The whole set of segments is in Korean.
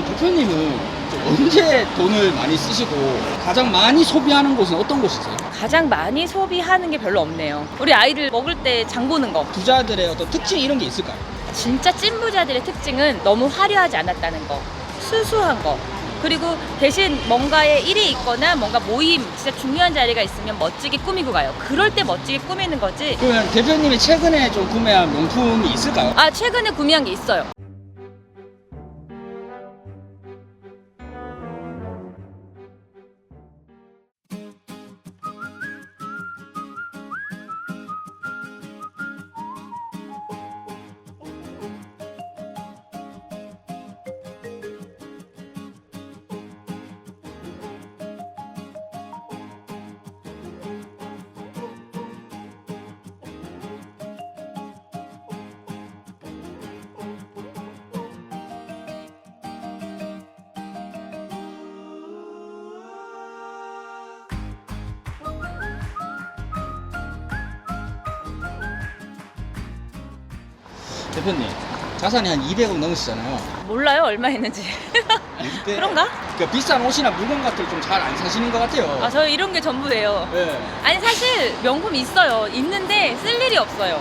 그럼 대표님은 좀 언제 돈을 많이 쓰시고 가장 많이 소비하는 곳은 어떤 곳이세요? 가장 많이 소비하는 게 별로 없네요. 우리 아이들 먹을 때 장 보는 거. 부자들의 어떤 특징 이런 게 있을까요? 진짜 찐부자들의 특징은 너무 화려하지 않았다는 거. 수수한 거. 그리고 대신 뭔가에 일이 있거나 뭔가 모임, 진짜 중요한 자리가 있으면 멋지게 꾸미고 가요. 그럴 때 멋지게 꾸미는 거지. 그러면 대표님이 최근에 좀 구매한 명품이 있을까요? 아, 최근에 구매한 게 있어요. 대표님 자산이 한 200억 넘으시잖아요. 몰라요, 얼마 했는지. 근데 그런가? 그러니까 비싼 옷이나 물건 같은 걸 좀 잘 안 사시는 것 같아요. 아, 저 이런 게 전부예요. 네. 아니 사실 명품 있어요. 있는데 쓸 일이 없어요.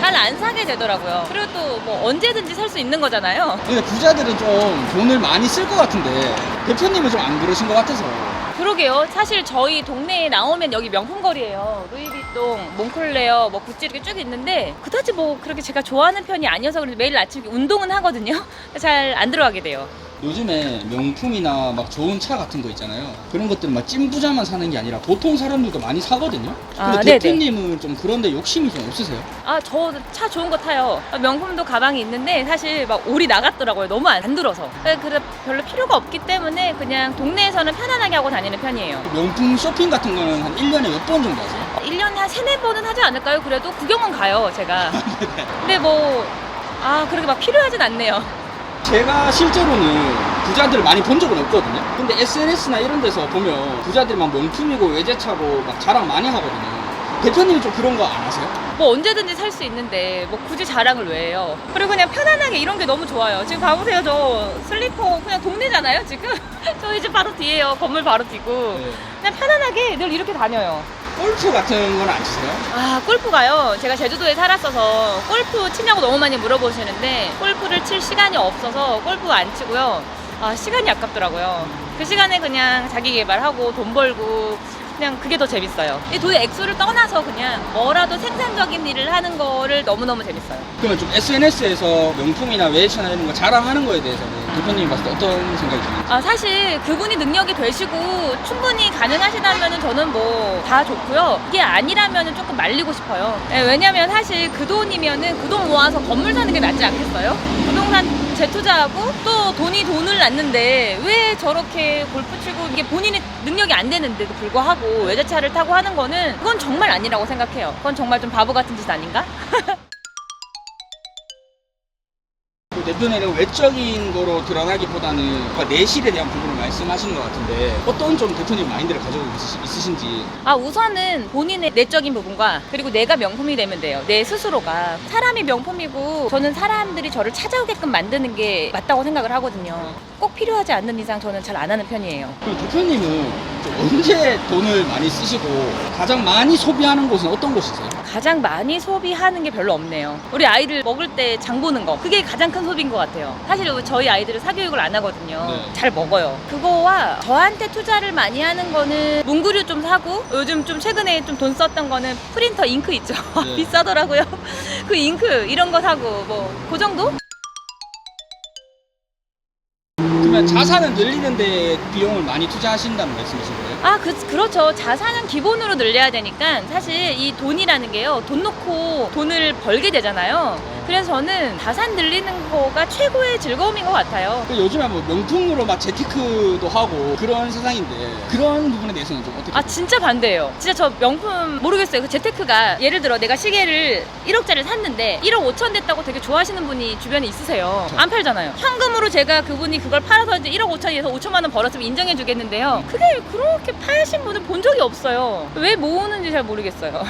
잘 안 사게 되더라고요. 그리고 또 뭐 언제든지 살 수 있는 거잖아요. 근데 부자들은 좀 돈을 많이 쓸 것 같은데 대표님은 좀 안 그러신 것 같아서 그러게요. 사실 저희 동네에 나오면 여기 명품 거리예요. 루이비통, 몽클레어, 뭐 구찌 이렇게 쭉 있는데 그다지 뭐 그렇게 제가 좋아하는 편이 아니어서 그런지 매일 아침 에 운동은 하거든요. 잘 안 들어가게 돼요. 요즘에 명품이나 막 좋은 차 같은 거 있잖아요. 그런 것들은 막 찐부자만 사는 게 아니라 보통 사람들도 많이 사거든요. 근데 아, 네네. 대표님은 좀 그런데 욕심이 좀 없으세요? 아, 저 차 좋은 거 타요. 아, 명품도 가방이 있는데 사실 막 올이 나갔더라고요. 너무 안 들어서. 그래, 그래 별로 필요가 없기 때문에 그냥 동네에서는 편안하게 하고 다니는 편이에요. 명품 쇼핑 같은 거는 한 1년에 몇 번 정도 하세요? 1년에 한 세네 번은 하지 않을까요? 그래도 구경은 가요, 제가. 근데 뭐, 아, 그렇게 막 필요하진 않네요. 제가 실제로는 부자들을 많이 본 적은 없거든요. 근데 SNS나 이런 데서 보면 부자들이 막 명품이고 외제차고 막 자랑 많이 하거든요. 대표님이 좀 그런 거 안 하세요? 뭐 언제든지 살 수 있는데 뭐 굳이 자랑을 왜 해요? 그리고 그냥 편안하게 이런 게 너무 좋아요. 지금 가보세요, 저 슬리퍼 그냥 동네잖아요, 지금. 저희 집 바로 뒤에요, 건물 바로 뒤고. 네. 그냥 편안하게 늘 이렇게 다녀요. 골프 같은 건 안 치세요? 아, 골프 가요. 제가 제주도에 살았어서 골프 치냐고 너무 많이 물어보시는데 골프를 칠 시간이 없어서 골프 안 치고요. 아, 시간이 아깝더라고요. 그 시간에 그냥 자기 개발하고 돈 벌고 그냥 그게 더 재밌어요. 이 돈의 액수를 떠나서 그냥 뭐라도 생산적인 일을 하는 거를 너무너무 재밌어요. 그러면 좀 SNS에서 명품이나 외제차나 이런 거 자랑하는 거에 대해서는 대표님이 봤을 때 어떤 생각이 드는지? 아, 사실 그분이 능력이 되시고 충분히 가능하시다면 저는 뭐 다 좋고요. 이게 아니라면 조금 말리고 싶어요. 예, 왜냐면 사실 그 돈이면은 그 돈 모아서 건물 사는 게 낫지 않겠어요? 부동산 재투자하고 또 돈이 돈을 낳는데 왜 저렇게 골프 치고 이게 본인의 능력이 안 되는데도 불구하고 외제차를 타고 하는 거는 그건 정말 아니라고 생각해요. 그건 정말 좀 바보 같은 짓 아닌가? 그 대표님은 외적인 거로 드러나기보다는 뭔가 내실에 대한 부분을 말씀하시는 것 같은데 어떤 좀 대표님 마인드를 가지고 있으시, 있으신지. 아 우선은 본인의 내적인 부분과 그리고 내가 명품이 되면 돼요. 내 스스로가. 사람이 명품이고 저는 사람들이 저를 찾아오게끔 만드는 게 맞다고 생각을 하거든요. 꼭 필요하지 않는 이상 저는 잘 안 하는 편이에요. 그럼 대표님은 좀 언제 돈을 많이 쓰시고 가장 많이 소비하는 곳은 어떤 곳이세요? 가장 많이 소비하는 게 별로 없네요. 우리 아이들 먹을 때 장 보는 거. 그게 가장 큰 소비인 것 같아요. 사실 저희 아이들은 사교육을 안 하거든요. 네. 잘 먹어요. 그거와 저한테 투자를 많이 하는 거는 문구류 좀 사고 요즘 좀 최근에 좀 돈 썼던 거는 프린터 잉크 있죠? 네. 비싸더라고요. 그 잉크 이런 거 사고 뭐 그 정도? 그러면 자산을 늘리는 데 비용을 많이 투자하신다는 말씀이신 거예요? 아, 그, 그렇죠. 자산은 기본으로 늘려야 되니까 사실 이 돈이라는 게요. 돈 놓고 돈을 벌게 되잖아요. 그래서 저는 자산 늘리는 거가 최고의 즐거움인 것 같아요. 그 요즘에 뭐 명품으로 막 재테크도 하고 그런 세상인데 그런 부분에 대해서는 좀 어떻게 아, 진짜 반대예요. 진짜 저 명품 모르겠어요. 그 재테크가 예를 들어 내가 시계를 1억짜리를 샀는데 1억 5천 됐다고 되게 좋아하시는 분이 주변에 있으세요. 안 팔잖아요. 현금으로 제가 그분이 그걸 팔아서 이제 1억 5천에서 5천만 원 벌었으면 인정해 주겠는데요. 그게 그렇게 파신 분을 본 적이 없어요. 왜 모으는지 잘 모르겠어요.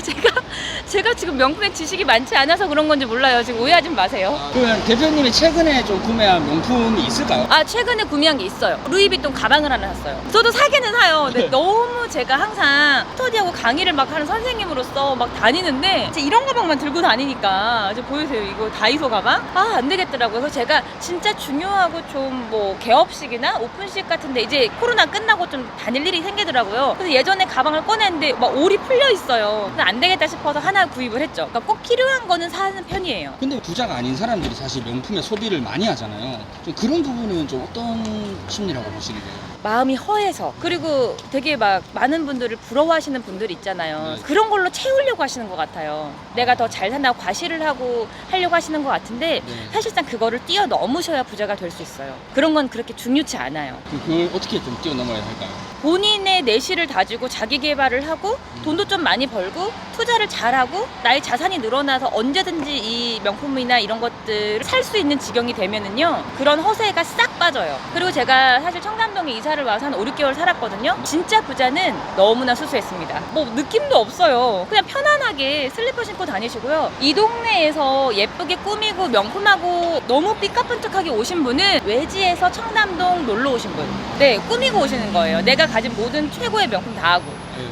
제가 제가 지금 명품에 지식이 많지 않아서 그런 건지 몰라요. 지금 오해하지 마세요. 그러면 대표님이 최근에 좀 구매한 명품이 있을까요? 아 최근에 구매한 게 있어요. 루이비통 가방을 하나 샀어요. 저도 사기는 사요. 근데 네. 너무 제가 항상 스터디하고 강의를 막 하는 선생님으로서 막 다니는데 이제 이런 가방만 들고 다니니까 이제 보이세요? 이거 다이소 가방? 아 안 되겠더라고요. 그래서 제가 진짜 중요하고 좀 뭐 개업식이나 오픈식 같은데 이제 코로나 끝나고 좀 다닐 일이 생기더라고요. 그래서 예전에 가방을 꺼냈는데 막 올이 풀려 있어요. 그래서 안 되겠다 싶어서 하나 구입을 했죠. 그러니까 꼭 필요한 거는 사는 편이에요. 근데 부자가 아닌 사람들이 사실 명품에 소비를 많이 하잖아요. 좀 그런 부분은 좀 어떤 심리라고 보시게 돼요? 마음이 허해서 그리고 되게 막 많은 분들을 부러워하시는 분들이 있잖아요. 네. 그런 걸로 채우려고 하시는 것 같아요. 내가 더 잘 산다고 과시를 하고 하려고 하시는 것 같은데 네. 사실상 그거를 뛰어넘으셔야 부자가 될 수 있어요. 그런 건 그렇게 중요치 않아요. 그- 그걸 어떻게 좀 뛰어넘어야 할까요? 본인의 내실을 다지고 자기 개발을 하고 돈도 좀 많이 벌고 투자를 잘하고 나의 자산이 늘어나서 언제든지 이 명품이나 이런 것들을 살 수 있는 지경이 되면은요 그런 허세가 싹 빠져요 그리고 제가 사실 청담동에 이사를 와서 한 5, 6개월 살았거든요 진짜 부자는 너무나 수수했습니다 뭐 느낌도 없어요 그냥 편안하게 슬리퍼 신고 다니시고요 이 동네에서 예쁘게 꾸미고 명품하고 너무 삐까뻔쩍하게 오신 분은 외지에서 청담동 놀러 오신 분 네, 꾸미고 오시는 거예요. 내가 가진 모든 최고의 명품 다 하고.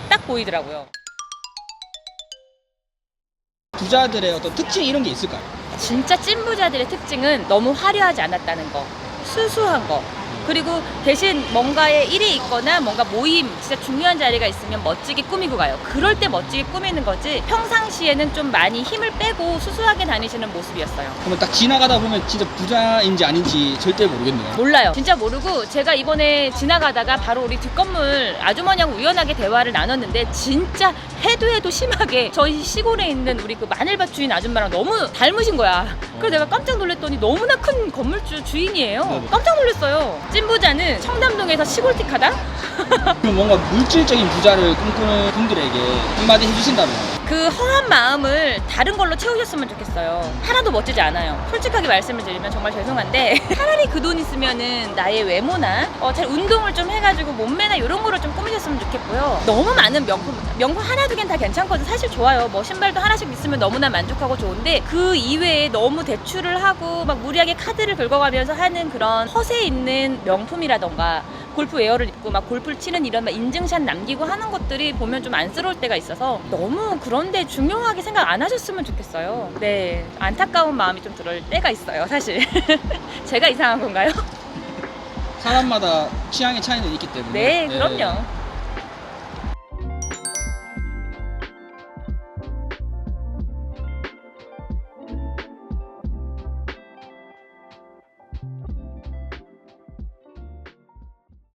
딱 보이더라고요. 부자들의 어떤 특징 이런 게 있을까요? 진짜 찐부자들의 특징은 너무 화려하지 않았다는 거. 수수한 거. 그리고 대신 뭔가에 일이 있거나 뭔가 모임, 진짜 중요한 자리가 있으면 멋지게 꾸미고 가요. 그럴 때 멋지게 꾸미는 거지 평상시에는 좀 많이 힘을 빼고 수수하게 다니시는 모습이었어요. 그러면 딱 지나가다 보면 진짜 부자인지 아닌지 절대 모르겠네요. 몰라요. 진짜 모르고 제가 이번에 지나가다가 바로 우리 뒷건물 아주머니하고 우연하게 대화를 나눴는데 진짜 해도 해도 심하게 저희 시골에 있는 우리 그 마늘밭 주인 아줌마랑 너무 닮으신 거야. 그래서 내가 깜짝 놀랐더니 너무나 큰 건물주 주인이에요. 네네. 깜짝 놀랐어요. 찐부자는 청담동에서 시골틱하다? 그럼 뭔가 물질적인 부자를 꿈꾸는 분들에게 한마디 해주신다면 그 허한 마음을 다른 걸로 채우셨으면 좋겠어요. 하나도 멋지지 않아요. 솔직하게 말씀을 드리면 정말 죄송한데 차라리 그 돈 있으면은 나의 외모나 어, 잘 운동을 좀 해가지고 몸매나 이런 거를 좀 꾸미셨으면 좋겠고요. 너무 많은 명품 명품 하나 두 개는 다 괜찮거든. 사실 좋아요. 뭐 신발도 하나씩 있으면 너무나 만족하고 좋은데 그 이외에 너무 대출을 하고 막 무리하게 카드를 긁어가면서 하는 그런 허세 있는 명품이라던가 골프 웨어를 입고 막 골프를 치는 이런 막 인증샷 남기고 하는 것들이 보면 좀 안쓰러울 때가 있어서 너무 그런데 중요하게 생각 안 하셨으면 좋겠어요. 네. 안타까운 마음이 좀 들을 때가 있어요, 사실. 제가 이상한 건가요? 사람마다 취향의 차이는 있기 때문에 네, 그럼요.